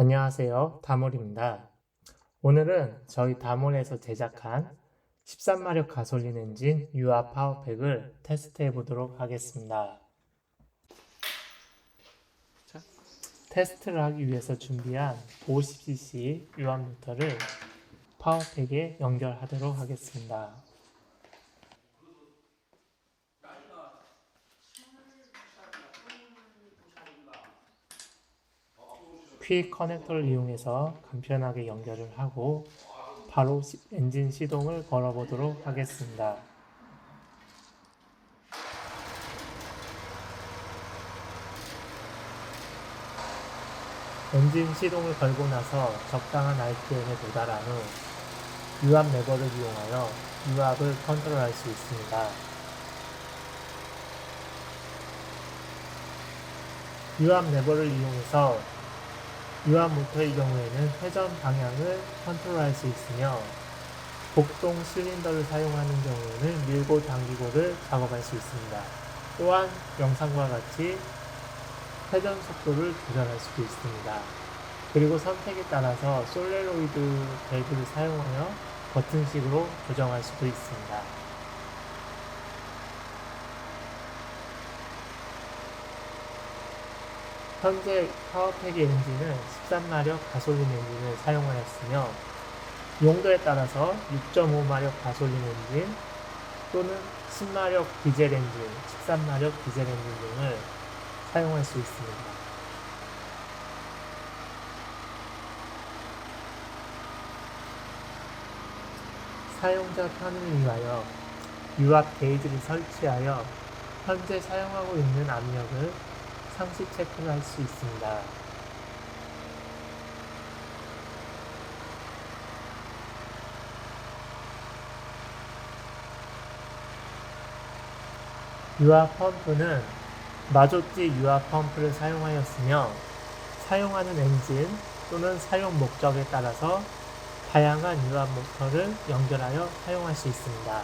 안녕하세요. 다몰입니다. 오늘은 저희 다몰에서 제작한 13마력 가솔린 엔진 유압 파워팩을 테스트해 보도록 하겠습니다. 자, 테스트를 하기 위해서 준비한 50cc 유압 모터를 파워팩에 연결하도록 하겠습니다. 퀵 커넥터를 이용해서 간편하게 연결을 하고 바로 시- 엔진 시동을 걸어 보도록 하겠습니다. 엔진 시동을 걸고 나서 적당한 RPM에 도달한 후 유압 레버를 이용하여 유압을 컨트롤할 수 있습니다. 유압 레버를 이용해서 유압 모터의 경우에는 회전 방향을 컨트롤할 수 있으며 복동 실린더를 사용하는 경우에는 밀고 당기고를 작업할 수 있습니다. 또한 영상과 같이 회전 속도를 조절할 수도 있습니다. 그리고 선택에 따라서 솔레로이드 밸브를 사용하여 버튼식으로 조정할 수도 있습니다. 현재 파워팩의 엔진은 13마력 가솔린 엔진을 사용하였으며 용도에 따라서 6.5마력 가솔린 엔진 또는 10마력 디젤 엔진, 13마력 디젤 엔진 등을 사용할 수 있습니다. 사용자 편을 위하여 유압 게이지를 설치하여 현재 사용하고 있는 압력을 상시 체크를 할 수 있습니다. 유압 펌프는 마조티 유압 펌프를 사용하였으며 사용하는 엔진 또는 사용 목적에 따라서 다양한 유압 모터를 연결하여 사용할 수 있습니다.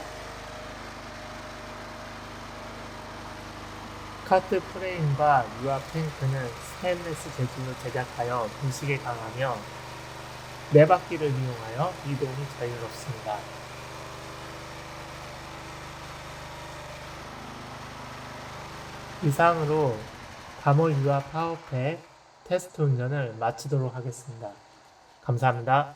카트 프레임과 유압 탱크는 스테인리스 재질로 제작하여 부식에 강하며 네 바퀴를 이용하여 이동이 자유롭습니다. 이상으로 다몰 유압 파워팩 테스트 운전을 마치도록 하겠습니다. 감사합니다.